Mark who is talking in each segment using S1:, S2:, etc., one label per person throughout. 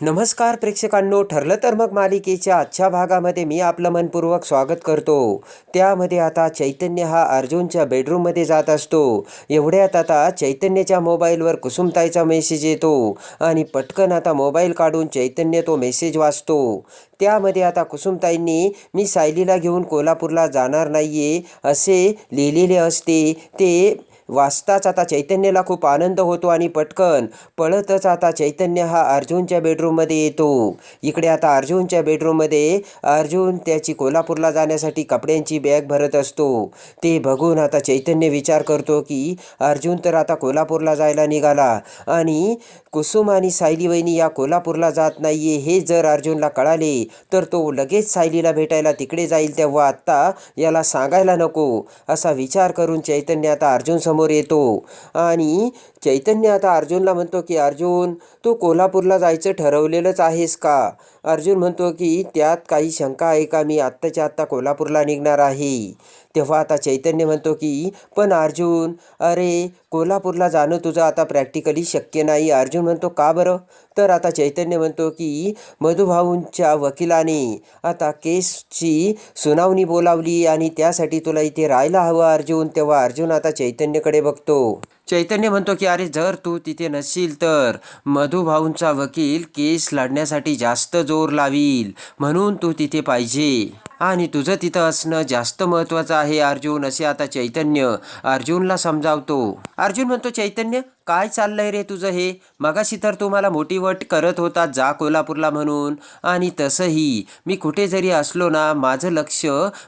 S1: नमस्कार प्रेक्षकांनो ठरलं तर मग मालिकेच्या आजच्या भागामध्ये मी आपलं मनपूर्वक स्वागत करतो. त्यामध्ये आता चैतन्य हा अर्जुनच्या बेडरूममध्ये जात असतो. एवढ्यात आता चैतन्याच्या मोबाईलवर कुसुमताईचा मेसेज येतो आणि पटकन आता मोबाईल काढून चैतन्य तो मेसेज वाचतो. त्यामध्ये आता कुसुमताईंनी मी सायलीला घेऊन कोल्हापूरला जाणार नाही आहे असे लिहिलेले असते. ते वाचताच आता चैतन्याला खूप आनंद होतो आणि पटकन पळतच आता चैतन्य हा अर्जुनच्या बेडरूममध्ये येतो. इकडे आता अर्जुनच्या बेडरूममध्ये अर्जुन त्याची कोल्हापूरला जाण्यासाठी कपड्यांची बॅग भरत असतो. ते बघून आता चैतन्य विचार करतो की अर्जुन तर आता कोल्हापूरला जायला निघाला आणि कुसुम आणि सायली वहिनी या कोल्हापूरला जात नाहीये हे जर अर्जुनला कळाले तर तो लगेच सायलीला भेटायला तिकडे जाईल तेव्हा आत्ता याला सांगायला नको असा विचार करून चैतन्य आता अर्जुन समोर येतो. आणि चैतन्य आता अर्जुनला म्हणतो की अर्जुन तू कोल्हापूरला जायचं ठरवलेलंच आहेस का? अर्जुन म्हणतो की त्यात काही शंका आहे का? मी आत्ताच्या आत्ता कोल्हापूरला निघणार आहे. तेव्हा आता चैतन्य म्हणतो की पण अर्जुन अरे कोल्हापूरला जाणं तुझं आता प्रॅक्टिकली शक्य नाही. अर्जुन म्हणतो का बरं? तर आता चैतन्य म्हणतो की मधुभाऊंच्या वकिलाने आता केसची सुनावणी बोलावली आणि त्यासाठी तुला इथे राहायला हवं अर्जुन. तेव्हा अर्जुन आता चैतन्यकडे बघतो. चैतन्य म्हणतो की अरे जर तू तिथे नसशील तर मधुभाऊंचा वकील केस लढण्यासाठी जास्त जोर लावील. म्हणून तू तिथे पाहिजे. आणि तुझं तिथं असणं जास्त महत्त्वाचं आहे अर्जुन असे आता चैतन्य अर्जुनला समजावतो. अर्जुन म्हणतो चैतन्य काय चाललंय रे तुझं हे? मगाशी तर तू मला मोटिवेट करत होता जा कोल्हापूरला म्हणून. आणि तसंही मी कुठे जरी असलो ना माझं लक्ष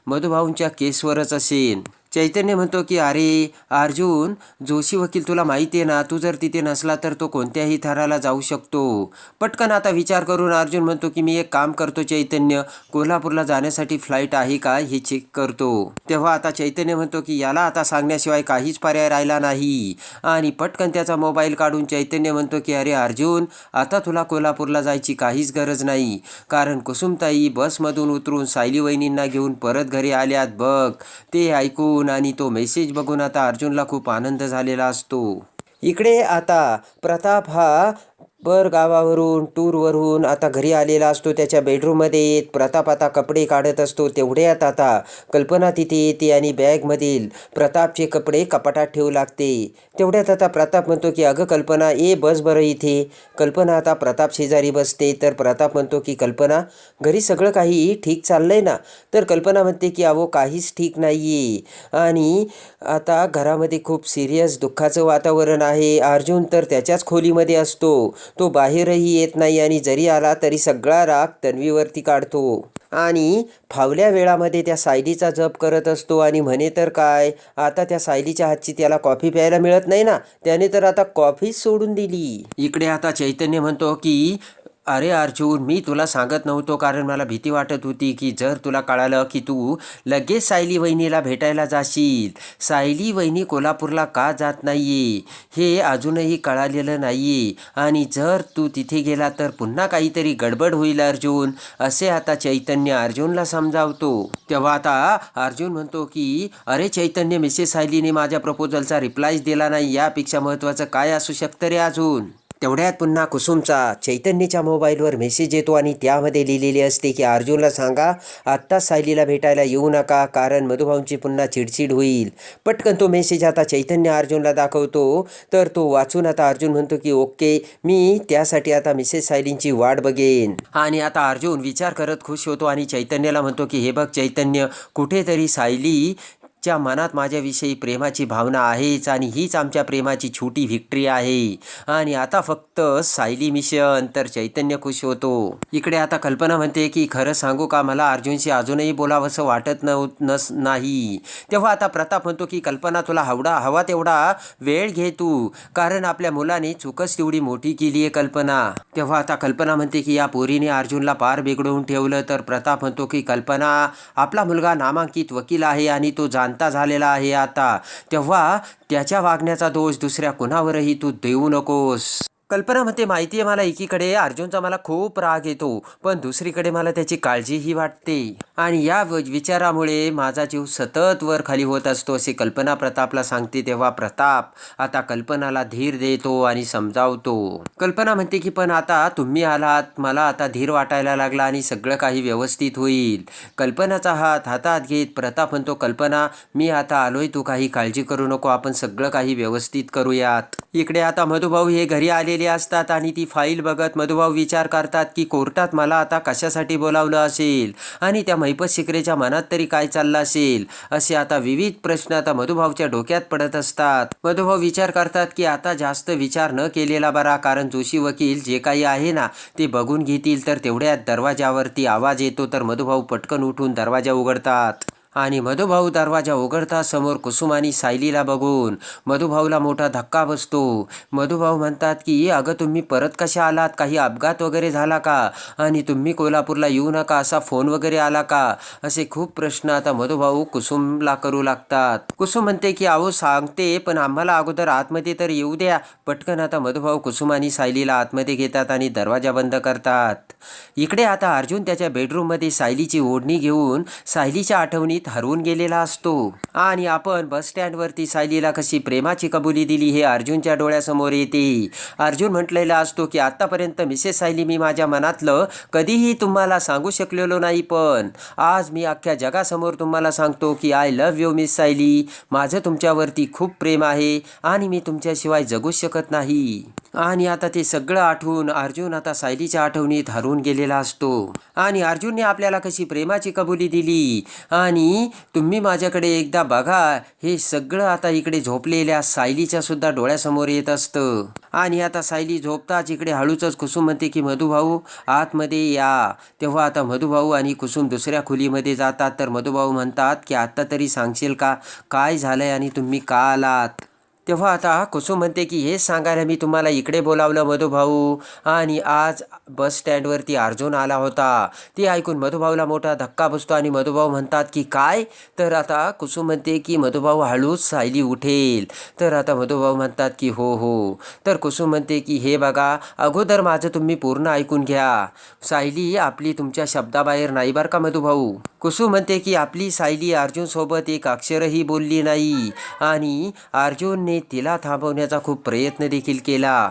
S1: मधुभाऊंच्या केसवरच असेल चैतन्य म्हणतो की अरे अर्जुन जोशी वकील तुला माहिती आहे ना तू जर तिथे नसला तर तो कोणत्याही थराला जाऊ शकतो. पटकन आता विचार करून अर्जुन म्हणतो की मी एक काम करतो चैतन्य कोल्हापूरला जाण्यासाठी फ्लाईट आहे का हे चेक करतो. तेव्हा आता चैतन्य म्हणतो की याला आता सांगण्याशिवाय काहीच पर्याय राहिला नाही. आणि पटकन त्याचा मोबाईल काढून चैतन्य म्हणतो की अरे अर्जुन आता तुला कोल्हापूरला जायची काहीच गरज नाही. कारण कुसुमताई बसमधून उतरून सायली वहिनींना घेऊन परत घरी आल्यात बघ. ते ऐकून आणि तो मेसेज बघून आता अर्जुनला खूप आनंद झालेला असतो. इकडे आता प्रताप हा पर गावावरून टूरवरून आता घरी आलेला असतो त्याच्या बेडरूममध्ये येत प्रताप आता कपडे काढत असतो तेवढ्यात आता. कल्पना तिथे येते आणि बॅगमधील प्रतापचे कपडे कपाटात ठेवू लागते. तेवढ्यात आता प्रताप म्हणतो की अगं कल्पना ए बस बरं इथे. कल्पना आता प्रताप शेजारी बसते तर प्रताप म्हणतो की कल्पना घरी सगळं काही ठीक चाललंय ना? तर कल्पना म्हणते की अहो काहीच ठीक नाही आहे आणि आता घरामध्ये खूप सिरियस दुःखाचं वातावरण आहे. अर्जुन तर त्याच्याच खोलीमध्ये असतो. तो बाहेरही येत नाही आणि जरी आला तरी सगळा राग तन्वीवरती काढतो. आणि फावल्या वेळामध्ये त्या सायलीचा जप करत असतो आणि म्हणे तर काय आता त्या सायलीच्या हातची त्याला कॉफी प्यायला मिळत नाही ना? त्याने तर आता कॉफीच सोडून दिली. इकडे आता चैतन्य म्हणतो की अरे अर्जुन मी तुला सांगत नव्हतो कारण मला भीती वाटत होती की जर तुला कळालं की तू लगेच सायली वहिनीला भेटायला जाशील. सायली वहिनी कोल्हापूरला का जात नाही हे अजूनही कळालेलं नाही आणि जर तू तिथे गेला तर पुन्हा काहीतरी गडबड होईल अर्जुन असे आता चैतन्य अर्जुनला समजावतो. तेव्हा आता अर्जुन म्हणतो की अरे चैतन्य मिसेस सायलीने माझ्या प्रपोजलचा रिप्लायच दिला नाही. यापेक्षा महत्त्वाचं काय असू शकतं रे अजून? तेवढ्यात पुन्हा कुसुमचा चैतन्यच्या मोबाईलवर मेसेज येतो आणि त्यामध्ये लिहिलेले असते की अर्जुनला सांगा आत्ताच सायलीला भेटायला येऊ नका कारण मधुभाऊंची पुन्हा चिडचिड होईल. पटकन तो मेसेज आता चैतन्य अर्जुनला दाखवतो. तर तो वाचून आता अर्जुन म्हणतो की ओके मी त्यासाठी आता मिसेस सायलींची वाट बघेन. आणि आता अर्जुन विचार करत खुश होतो आणि चैतन्याला म्हणतो की हे बघ चैतन्य कुठेतरी सायली च्या मनात माझ्याविषयी प्रेमाची भावना आहेच आणि हीच आमच्या प्रेमाची छोटी व्हिक्ट्री आहे. आणि आता फक्त सायली मिशन तर चैतन्य खुश होतो. इकडे आता कल्पना म्हणते की खरं सांगू का मला? अर्जुनशी अजूनही बोलावंसं वाटत नव नस नाही. तेव्हा आता प्रताप म्हणतो की कल्पना तुला हवडा हवा तेवढा वेळ घे तू. कारण आपल्या मुलाने चुकच तेवढी मोठी केली आहे कल्पना. तेव्हा आता कल्पना म्हणते की या पोरीने अर्जुनला पार बिघडवून ठेवलं. तर प्रताप म्हणतो की कल्पना आपला मुलगा नामांकित वकील आहे आणि तो जाणता झालेला आहे आता. तेव्हा त्याच्या वागण्याचा दोष दुसऱ्या कुणावरही तू देऊ नकोस. कल्पना म्हणते माहिती आहे मला एकीकडे अर्जुनचा मला खूप राग येतो पण दुसरीकडे मला त्याची काळजीही वाटते. आणि या व- विचारामुळे माझा जीव सतत वर खाली होत असतो असे कल्पना प्रतापला सांगते तेव्हा प्रताप आता कल्पनाला धीर देतो आणि समजावतो. कल्पना म्हणते की पण आता तुम्ही आलात मला आता धीर वाटायला लागला आणि सगळं काही व्यवस्थित होईल. कल्पनाचा हात हातात घेत प्रताप म्हणतो कल्पना मी आता आलोय तू काही काळजी करू नको आपण सगळं काही व्यवस्थित करूयात. इकडे आता मधुभाऊ हे घरी आलेले असतात आणि ती फाईल बघत मधुभाऊ विचार करतात की कोर्टात मला आता कशासाठी बोलावलं असेल? आणि त्या महिपत शिकरेच्या मनात तरी काय चाललं असेल? असे आता विविध प्रश्न आता मधुभाऊच्या डोक्यात पडत असतात. मधुभाऊ विचार करतात की आता जास्त विचार न केलेला बरा कारण जोशी वकील जे काही आहे ना ते बघून घेतील तर तेवढ्यात दरवाजावरती आवाज येतो तर मधुभाऊ पटकन उठून दरवाजा उघडतात. आणि मधुभाऊ दरवाजा उघडता समोर कुसुमानी सायलीला बघून मधुभाऊला मोठा धक्का बसतो. मधुभाऊ म्हणतात की अगं तुम्ही परत कशा आलात? काही अपघात वगैरे झाला का? आणि तुम्ही कोल्हापूरला येऊ नका असा फोन वगैरे आला का? असे खूप प्रश्न आता मधुभाऊ कुसुमला करू लागतात. कुसुम म्हणते की अहो सांगते पण आम्हाला अगोदर आतमध्ये तर येऊ द्या. पटकन आता मधुभाऊ कुसुम आणि सायलीला आतमध्ये घेतात आणि दरवाजा बंद करतात. इकडे आता अर्जुन त्याच्या बेडरूममध्ये सायलीची ओढणी घेऊन सायलीच्या आठवणीत हरवून गेलेला असतो. आणि आपण बस स्टँडवरती सायलीला कशी प्रेमाची कबुली दिली हे अर्जुनच्या डोळ्यासमोर येते. अर्जुन म्हटलेला असतो की आत्तापर्यंत मिसेस सायली मी माझ्या मनातलं कधीही तुम्हाला सांगू शकलेलो नाही पण आज मी अख्ख्या जगासमोर तुम्हाला सांगतो की I love you miss Sayali. माझं तुमच्यावरती खूप प्रेम आहे आणि मी तुमच्याशिवाय जगूच शकत नाही. आणि आता ते सगळं आठवून अर्जुन आता सायलीच्या आठवणीत हरवून गेलेला असतो. आणि अर्जुनने आपल्याला कशी प्रेमाची कबुली दिली आणि तुम्ही माझ्याकडे एकदा बघा हे सगळं आता इकडे झोपलेल्या सायलीच्या सुद्धा डोळ्यासमोर येत असतं. आणि आता सायली झोपताच इकडे हळूचच कुसुम म्हणते की मधुभाऊ आतमध्ये या. तेव्हा आता मधुभाऊ आणि कुसुम दुसऱ्या खोलीमध्ये जातात. तर मधुभाऊ म्हणतात की आत्ता तरी सांगशील का? काय झालंय आणि तुम्ही का आलात? तेव्हा आता कुसुम म्हणते की हेच सांगायला मी तुम्हाला इकडे बोलावलं मधुभाऊ. आणि आज बस स्टँडवरती अर्जुन आला होता. ते ऐकून मधुभाऊला मोठा धक्का बसतो आणि मधुभाऊ म्हणतात की काय? तर आता कुसुम म्हणते की मधुभाऊ हळूच सायली उठेल. तर आता मधुभाऊ म्हणतात की हो हो. तर कुसुम म्हणते की हे बघा अगोदर माझं तुम्ही पूर्ण ऐकून घ्या. सायली आपली तुमच्या शब्दाबाहेर नाही बरं का मधुभाऊ? कुसुम म्हणते की आपली सायली अर्जुनसोबत एक अक्षरही बोलली नाही. आणि अर्जुनने तिला थांबवण्याचा खूप प्रयत्न देखील केला.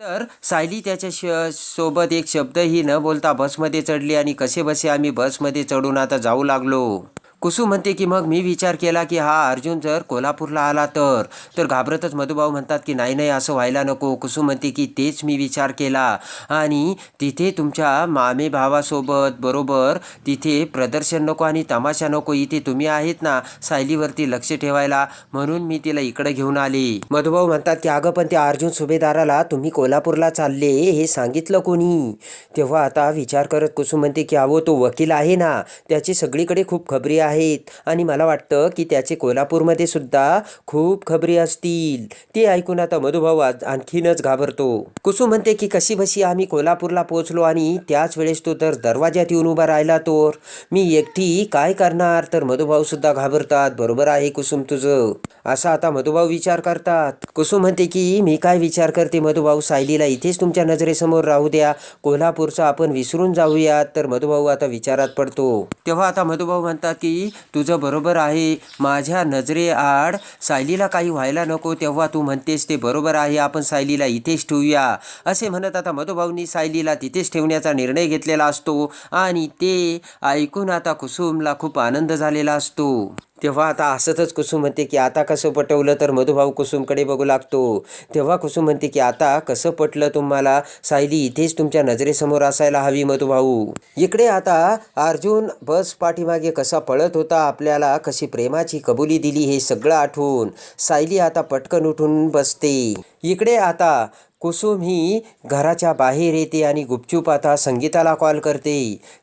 S1: तर सायली त्याच्या श सोबत एक शब्दही न बोलता बसमध्ये चढली आणि कसे बसे आम्ही बसमध्ये चढून आता जाऊ लागलो. कुसू म्हणते की मग मी विचार केला की हा अर्जुन जर कोल्हापूरला आला तर तर घाबरतच मधुभाऊ म्हणतात की नाही नाही असं व्हायला नको. कुसू म्हणते की तेच मी विचार केला आणि तिथे तुमच्या मामे भावासोबत बरोबर तिथे प्रदर्शन नको आणि तमाशा नको इथे तुम्ही आहेत ना सायलीवरती लक्ष ठेवायला म्हणून मी तिला इकडे घेऊन आले. मधुभाऊ म्हणतात की अगं पण त्या अर्जुन सुभेदाराला तुम्ही कोल्हापूरला चालले हे सांगितलं कोणी? तेव्हा आता विचार करत कुसू म्हणते की अहो तो वकील आहे ना त्याची सगळीकडे खूप खबरी आहेत. आणि मला वाटतं की त्याचे कोल्हापूरमध्ये सुद्धा खूप खबरी असतील. ते ऐकून आता मधुभाऊ आज आणखीनच घाबरतो. कुसुम म्हणते की कशी बशी आम्ही कोल्हापूरला पोहोचलो आणि त्याच वेळेस तो तर दरवाज्यात येऊन उभा राहिला तोर. मी एकटी काय करणार? तर मधुभाऊ सुद्धा घाबरतात. बरोबर आहे कुसुम तुझं. असा आता मधुभाऊ विचार करतात. कुसुम म्हणते की मी काय विचार करते मधुभाऊ? सायलीला इथेच तुमच्या नजरेसमोर राहू द्या. कोल्हापूरचा आपण विसरून जाऊयात. तर मधुभाऊ आता विचारात पडतो. तेव्हा आता मधुभाऊ म्हणतात की तुझं बरोबर आहे. माझ्या नजरेआड सायलीला काही व्हायला नको तेव्हा तू म्हणतेस ते बरोबर आहे. आपण सायलीला इथेच ठेवूया. असे म्हणत आता मधुभाऊंनी सायलीला तिथेच ठेवण्याचा निर्णय घेतलेला असतो आणि ते ऐकून आता कुसुमला खूप आनंद झालेला असतो. तेव्हा आता असतच कुसुम म्हणते की आता कसं पटवलं तर मधुभाऊ कुसुमकडे बघू लागतो. तेव्हा कुसुम म्हणते की आता कसं पटलं तुम्हाला? सायली इथेच तुमच्या नजरेसमोर असायला हवी मधुभाऊ. इकडे आता अर्जुन बस पाठीमागे कसा पळत होता आपल्याला कशी प्रेमाची कबुली दिली हे सगळं आठवून सायली आता पटकन उठून बसते. इकडे आता कुसुम ही घराच्या बाहेर येते आणि गुपचूप आता संगीताला कॉल करते.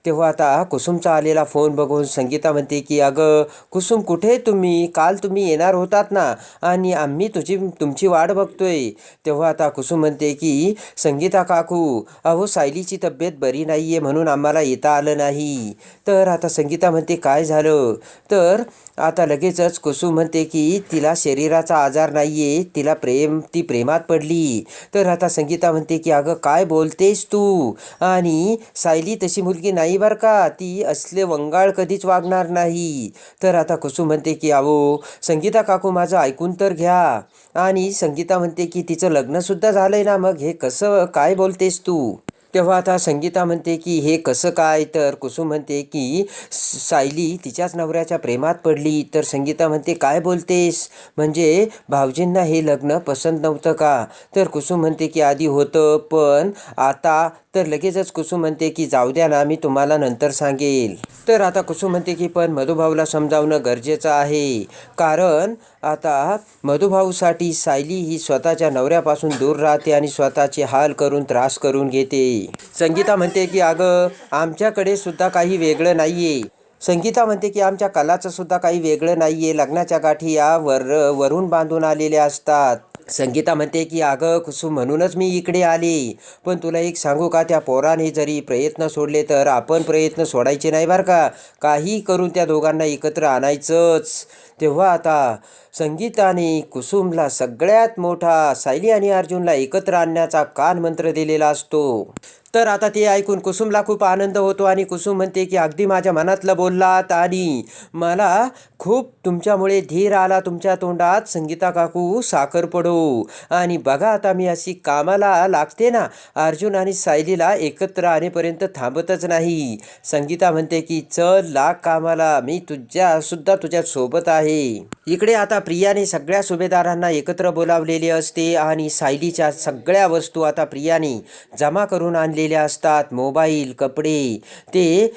S1: तेव्हा आता कुसुमचा आलेला फोन बघून संगीता म्हणते की अगं कुसुम कुठे तुम्ही? काल तुम्ही येणार होतात ना? आणि आम्ही तुझी तुमची वाट बघतोय. तेव्हा आता कुसुम म्हणते की संगीता काकू अहो सायलीची तब्येत बरी नाही आहे म्हणून आम्हाला येता आलं नाही. तर आता संगीता म्हणते काय झालं? तर आता लगेचच कुसुम म्हणते की तिला शरीराचा आजार नाही आहे तिला प्रेम ती प्रेमात पडली. तर तर आता संगीता म्हणते की अगं काय बोलतेस तू? आणि सायली तशी मुलगी नाही बरं का? ती असले वंगाळ कधीच वागणार नाही. तर आता कुसुम म्हणते की अहो संगीता काकू माझं ऐकून तर घ्या. आणि संगीता म्हणते की तिचं लग्नसुद्धा झालंय ना मग? हे कसं काय बोलतेस तू? तेव्हा आता संगीता म्हणते की हे कसं काय? तर कुसुम म्हणते की सायली तिच्याच नवऱ्याच्या प्रेमात पडली. तर संगीता म्हणते काय बोलतेस? म्हणजे भाऊजींना हे लग्न पसंत नव्हतं का? तर कुसुम म्हणते की आधी होतं पण आता तर लगेचच कुसुम म्हणते की जाऊ द्या ना मी तुम्हाला नंतर सांगेल. तर आता कुसुम म्हणते की पण मधुभाऊला समजावणं गरजेचं आहे. कारण आता मधुभाऊसाठी सायली ही स्वतःच्या नवऱ्यापासून दूर राहते आणि स्वतःचे हाल करून त्रास करून घेते. संगीता म्हणते की अगं आमच्याकडे सुद्धा काही वेगळं नाहीये. संगीता म्हणते की आमच्या कलाचं सुद्धा काही वेगळं नाही आहे लग्नाच्या गाठी या वर वरून बांधून आलेल्या असतात. संगीता म्हणते की अगं कुसुम म्हणूनच मी इकडे आली. पण तुला एक सांगू का त्या पोराने जरी प्रयत्न सोडले तर आपण प्रयत्न सोडायचे नाही बरं का. काही करून त्या दोघांना एकत्र आणायचंच. तेव्हा आता संगीताने कुसुमला सगळ्यात मोठा सायली आणि अर्जुनला एकत्र आणण्याचा कान मंत्र दिलेला असतो. तर आता ते ऐकून कुसुमला खूप आनंद होतो आणि कुसुम म्हणते की अगदी माझ्या मनातलं बोललात आणि मला खूप तुमच्यामुळे धीर आला तुमच्या तोंडात संगीता काकू साखर पडो. आणि बघा आता मी अशी कामाला लागते ना अर्जुन आणि सायलीला एकत्र आणेपर्यंत थांबतच नाही. संगीता म्हणते की चल लाग कामाला मी तुझ्यासुद्धा तुझ्यासोबत तुझ्या सोबत आहे इकडे आता प्रियाने सगळ्या सुभेदारांना एकत्र बोलावलेले असते आणि सायलीच्या सगळ्या वस्तू आता प्रियाने जमा करून आणलेल्या असतात. मोबाईल कपडे ते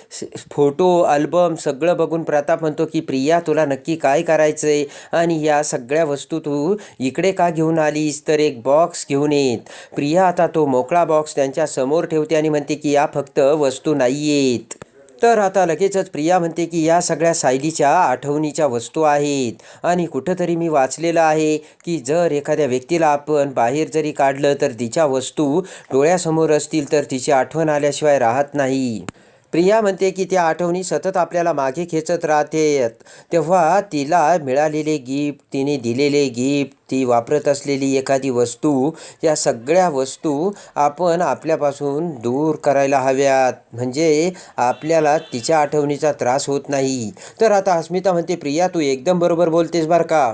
S1: फोटो अल्बम सगळं बघून प्रताप म्हणतो की प्रिया तुला नक्की काय करायचं आहे आणि या सगळ्या वस्तू तू इकडे का घेऊन आलीस? तर एक बॉक्स घेऊन येत. प्रिया आता तो मोकळा बॉक्स त्यांच्यासमोर ठेवते आणि म्हणते की या फक्त वस्तू नाही आहेत तर आता लगेचच प्रिया म्हणते की या सगळ्या सायलीच्या आठवणीच्या वस्तू आहेत. आणि कुठंतरी मी वाचलेलं आहे की जर एखाद्या व्यक्तीला आपण बाहेर जरी काढलं तर तिच्या वस्तू डोळ्यासमोर असतील तर तिची आठवण आल्याशिवाय राहत नाही. प्रिया म्हणते की त्या आठवणी सतत आपल्याला मागे खेचत राहते तेव्हा तिला मिळालेले गिफ्ट तिने दिलेले गिफ्ट ती वापरत असलेली एखादी वस्तू या सगळ्या वस्तू आपण आपल्यापासून दूर करायला हव्यात. म्हणजे आपल्याला तिच्या आठवणीचा त्रास होत नाही. तर आता अस्मिता म्हणते प्रिया तू एकदम बरोबर बोलतेस बरं का?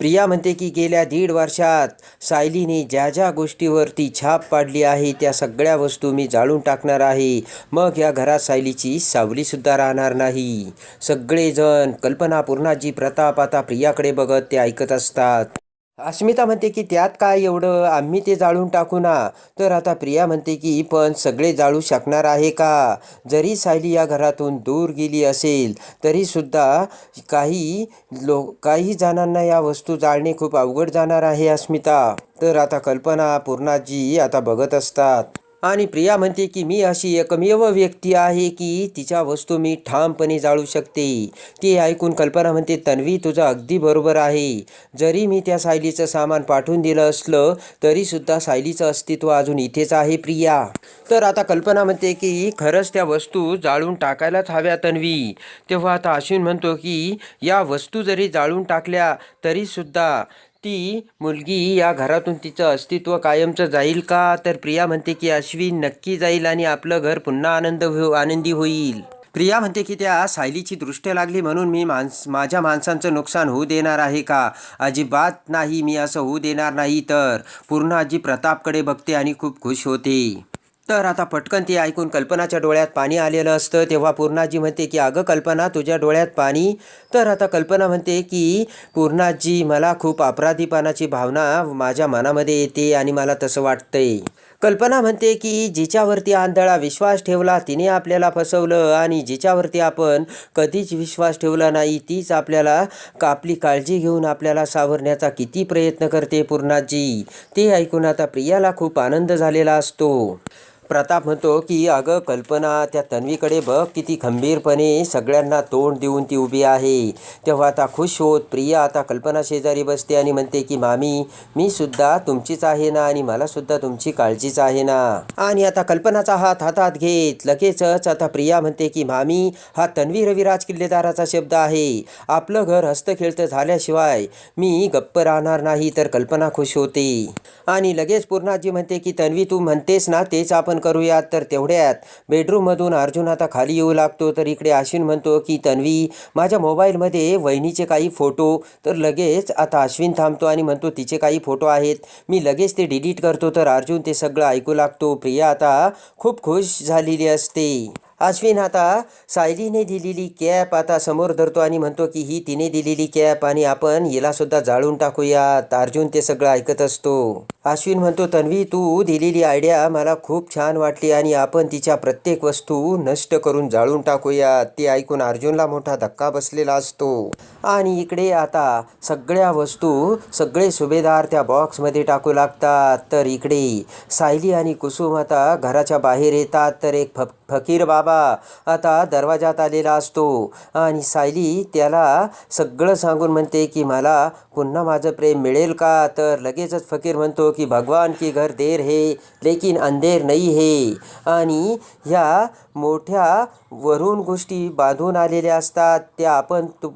S1: प्रिया म्हणते की गेल्या दीड वर्षात सायलीने ज्या ज्या गोष्टीवरती छाप पाडली आहे त्या सगळ्या वस्तू मी जाळून टाकणार आहे. मग या घरात सायलीची सावलीसुद्धा राहणार नाही. सगळेजण कल्पना पूर्णाजी प्रताप आता प्रियाकडे बघत ते ऐकत असतात. अस्मिता म्हणते की त्यात काय एवढं? आम्ही ते जाळून टाकू ना. तर आता प्रिया म्हणते की पण सगळे जाळू शकणार आहे का? जरी सायली या घरातून दूर गेली असेल तरीसुद्धा काही लो काही जणांना या वस्तू जाळणे खूप अवघड जाणार आहे अस्मिता. तर आता कल्पना पूर्णाजी आता बघत असतात. आणि प्रिया म्हणते की मी अशी एकमेव व्यक्ती आहे की तिच्या वस्तू मी ठामपणे जाळू शकते. ते ऐकून कल्पना म्हणते तन्वी तुझं अगदी बरोबर आहे. जरी मी त्या सायलीचं सामान पाठवून दिलं असलं तरीसुद्धा सायलीचं अस्तित्व अजून इथेच आहे प्रिया. तर आता कल्पना म्हणते की खरंच त्या वस्तू जाळून टाकायलाच हव्या तन्वी. तेव्हा आता अश्विन म्हणतो की या वस्तू जरी जाळून टाकल्या तरीसुद्धा ती मुलगी या घरातून तिचं अस्तित्व कायमचं जाईल का? तर प्रिया म्हणते की अश्विन नक्की जाईल आणि आपलं घर पुन्हा आनंद हो आनंदी होईल. प्रिया म्हणते की त्या सायलीची दृष्ट लागली म्हणून मी माणस माझ्या माणसांचं नुकसान होऊ देणार आहे का? अजिबात नाही मी असं होऊ देणार नाही तर. पूर्ण आजी प्रतापकडे बघते आणि खूप खुश होते. तर आता पटकन ते ऐकून कल्पनाच्या डोळ्यात पाणी आलेलं असतं. तेव्हा पूर्णाजी म्हणते की अगं कल्पना तुझ्या डोळ्यात पाणी तर आता कल्पना म्हणते की पूर्णाजी मला खूप अपराधीपणाची भावना माझ्या मनामध्ये येते आणि मला तसं वाटतंय. कल्पना म्हणते की जिच्यावरती आंधळा विश्वास ठेवला तिने आपल्याला फसवलं आणि जिच्यावरती आपण कधीच विश्वास ठेवला नाही तीच आपल्याला का आपली काळजी घेऊन आपल्याला सावरण्याचा किती प्रयत्न करते पूर्णाजी. ते ऐकून आता प्रियाला खूप आनंद झालेला असतो. प्रताप म्हणतो की अगं कल्पना त्या तन्वीकडे बघ किती खंबीरपणे सगळ्यांना तोंड देऊन ती उभी आहे. तेव्हा आता खुश होत प्रिया आता कल्पना शेजारी बसते आणि म्हणते की मामी मी सुद्धा तुमचीच आहे ना आणि मला सुद्धा तुमची काळजीच आहे ना. आणि आता कल्पनाचा हात हातात घेत लगेचच आता प्रिया म्हणते की मामी हा तन्वी रविराज किल्लेदाराचा शब्द आहे. आपलं घर हस्तखेळतं झाल्याशिवाय मी गप्प राहणार नाही तर कल्पना खुश होते. आणि लगेच पूर्णाजी म्हणते की तन्वी तू म्हणतेस ना तेच आपण करूयात तर तेवढ्यात. बेडरूममधून अर्जुन आता खाली येऊ लागतो तर इकडे अश्विन म्हणतो की तन्वी माझ्या मोबाईलमध्ये वहिनीचे काही फोटो. तर लगेच आता अश्विन थांबतो आणि म्हणतो तिचे काही फोटो आहेत. मी लगेच ते डिलीट करतो तर अर्जुन ते सगळं ऐकू लागतो. प्रिया आता खूप खुश झालेली असते. अश्विन आता सायलीने दिलेली कॅप आता समोर धरतो आणि म्हणतो की ही तिने दिलेली कॅप आणि आपण हिलासुद्धा जाळून टाकूयात. अर्जुन ते सगळं ऐकत असतो. अश्विन म्हणतो तन्वी तू दिलेली आयडिया मला खूप छान वाटली आणि आपण तिच्या प्रत्येक वस्तू नष्ट करून जाळून टाकूयात ते ऐकून अर्जुनला मोठा धक्का बसलेला असतो. आणि इकडे आता सगळ्या वस्तू सगळे सुभेदार त्या बॉक्समध्ये टाकू लागतात. तर इकडे सायली आणि कुसुम आता घराच्या बाहेर येतात. तर एक फ फकीर बाबा आता दरवाजात आलेला असतो. आणि सायली त्याला सगळं सांगून म्हणते की मला पुन्हा माझं प्रेम मिळेल का? तर लगेचच फकीर म्हणतो की भगवान की घर देर है लेकिन अंधेर नाही है. आणि ह्या मोठ्या वरून गोष्टी बांधून आलेल्या असतात त्या आपण तु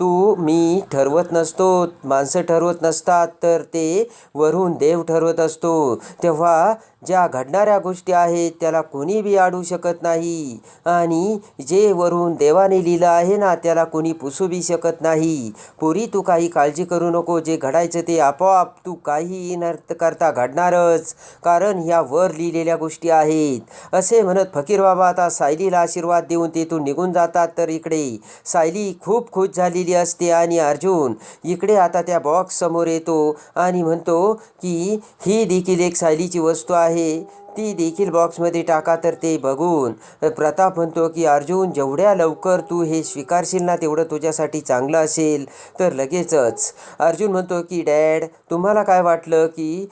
S1: तू मी ठरवत नसतो माणसं ठरवत नसतात तर ते वरून देव ठरवत असतो. तेव्हा ज्या घडणाऱ्या गोष्टी आहेत त्याला कोणी बी आडू शकत नाही. आणि जे वरून देवाने लिहिलं आहे ना त्याला कोणी पुसू बी शकत नाही. पुरी तू काही काळजी करू नको. जे घडायचं ते आपोआप तू काही न करता घडणारच. कारण ह्या वर लिहिलेल्या गोष्टी आहेत. असे म्हणत फकीर बाबा आता सायलीला आशीर्वाद देऊन तेथून निघून जातात. तर इकडे सायली खूप खुश झालेली असते आणि अर्जुन इकडे आता त्या बॉक्स समोर येतो आणि म्हणतो की ही देखील एक सायलीची वस्तू आहे. ती देखील बॉक्समध्ये टाका तर ते बघून. प्रताप म्हणतो की अर्जुन जेवढ्या लवकर तू हे स्वीकारशील ना तेवढं तुझ्यासाठी चांगलं असेल. तर लगेचच अर्जुन म्हणतो की डॅड तुम्हाला काय वाटलं की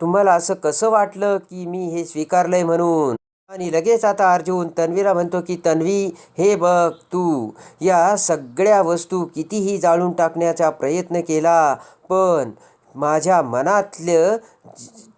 S1: तुम्हाला असं कसं वाटलं की मी हे स्वीकारलं आहे म्हणून? आणि लगेच आता अर्जुन तन्वीला म्हणतो की तन्वी हे बघ तू या सगळ्या वस्तू कितीही जाळून टाकण्याचा प्रयत्न केला पण माझ्या मनातलं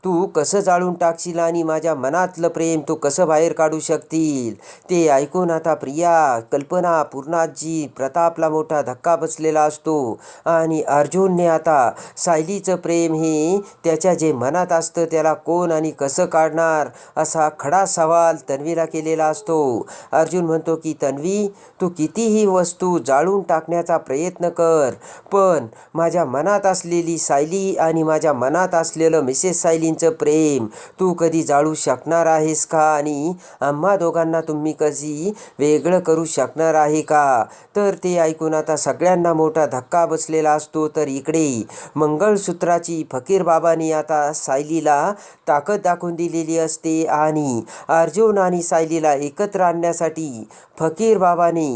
S1: तू कसं जाळून टाकशील आणि माझ्या मनातलं प्रेम तू कसं बाहेर काढू शकतील? ते ऐकून आता प्रिया कल्पना पूर्णाजी प्रतापला मोठा धक्का बसलेला असतो. आणि अर्जुनने आता सायलीचं प्रेम हे त्याच्या जे मनात असतं त्याला कोण आणि कसं काढणार असा खडा सवाल तन्वीला केलेला असतो. अर्जुन म्हणतो की तन्वी तू कितीही वस्तू जाळून टाकण्याचा प्रयत्न कर पण माझ्या मनात असलेली सायली आणि माझ्या मनात असलेलं मिसेस सायलींचं प्रेम. तू कधी जाळू शकणार आहेस का? आणि आम्हा दोघांना तुम्ही कधी वेगळं करू शकणार आहे का? तर ते ऐकून आता सगळ्यांना मोठा धक्का बसलेला असतो. तर इकडे मंगळसूत्राची फकीर बाबांनी आता सायलीला ताकद दाखवून दिलेली असते. आणि अर्जुन आणि सायलीला एकत्र आणण्यासाठी फकीर बाबाने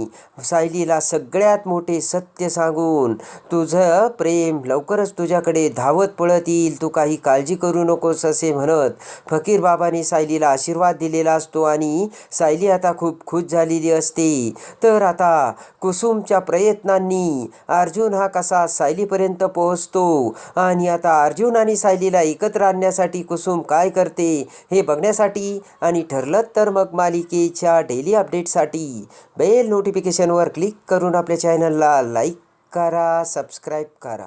S1: सायलीला सगळ्यात मोठे सत्य सांगून तुझं प्रेम लवकरच तुझ्याकडे धावत पळत येईल तू काही काळजी काळजी करू नकोस असे म्हणत फकीर बाबांनी सायलीला आशीर्वाद दिलेला असतो आणि सायली आता खूप खुश झालेली असते. तर आता कुसुमच्या प्रयत्नांनी अर्जुन हा कसा सायलीपर्यंत पोहोचतो आणि आता अर्जुन आणि सायलीला एकत्र आणण्यासाठी कुसुम काय करते हे बघण्यासाठी आणि ठरलं तर मग मालिकेच्या डेली अपडेटसाठी बेल नोटिफिकेशनवर क्लिक करून आपल्या चॅनलला लाईक करा सबस्क्राईब करा.